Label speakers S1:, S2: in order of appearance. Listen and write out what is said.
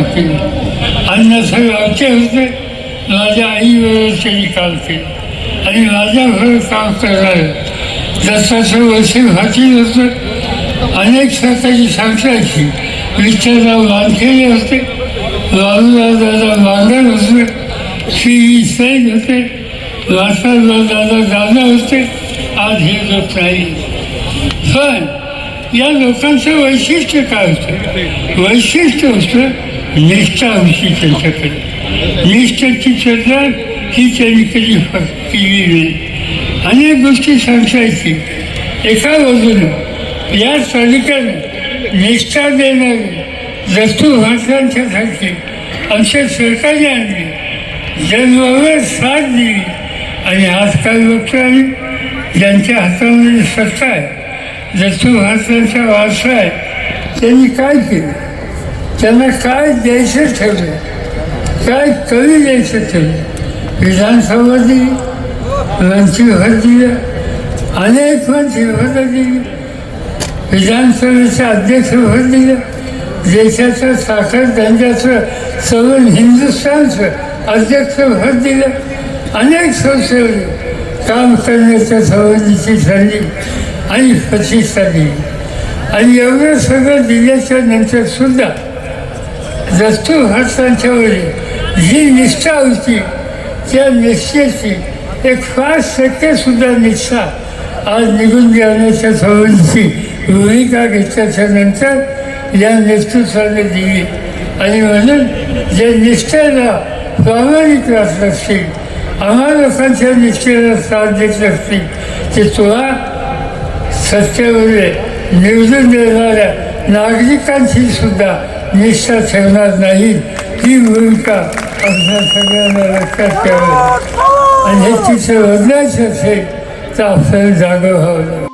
S1: होती अन्नाचं होते. राजा आई त्यांनी काम केले. आणि राजा वेळ काम करणारे. दत्ताचं वसे भातील होतं अनेक स्वतःची सांगतायची विठ्ठलराव वानखेडे होते लालूराव दादा मांडर होते श्री सैन होते वासरराव दादा दादा होते आज हे लोक नाही. पण या लोकांचं वैशिष्ट्य काय होतं वैशिष्ट्य होतं निष्ठा होती त्यांच्याकडे. निष्ठाची चर्चा ही त्यांनी कधी केली नाही. अनेक गोष्टी सांगायची. एका बाजूनं या तालुक्यानं निष्ठा देणारे दस्तू भाषांच्या सारखे आमच्या सरकारने आणले. जन्मावर साथ दिली. आणि आजकाल लोकांनी ज्यांच्या हातामध्ये सत्ता आहे दस्तू भारतांचा वारसा आहे त्यांनी काय केलं? त्यांना काय द्यायचं ठेवलं काय कवी द्यायचं ठेवलं विधानसभा दिली मंत्रीभर दिलं अनेक मंत्रीभर दिली विधानसभेचं भर दिलं देशाचं साखर धंद्याचं सगळं हिंदुस्थानचं अध्यक्षपद दिलं अनेक संस्थेवर काम करण्याच्या संबंधीची झाली आणि प्रतिष्ठा दिली आणि एवढं सगळं दिल्याच्या नंतर सुद्धा दस्तू जी निष्ठा होती त्या निष्ठेची एक पाच टक्के सुद्धा निष्ठा आज निघून जाण्याच्या सवयीची भूमिका घेतल्याच्या नंतर या नेतृत्वाने दिली. आणि म्हणून जे निष्ठेला प्रामाणिक राहत असतील आम्हा लोकांच्या निष्ठेला साथ देत असतील ते तुला सत्तेवरील निवडून देणाऱ्या नागरिकांशी सुद्धा निष्ठा ठेवणार नाही ही भूमिका आपल्या सगळ्यांना लक्षात ठेवावी आणि हे तिथे बदलायचं असेल तर आपल्याला जागं व्हावं लागेल.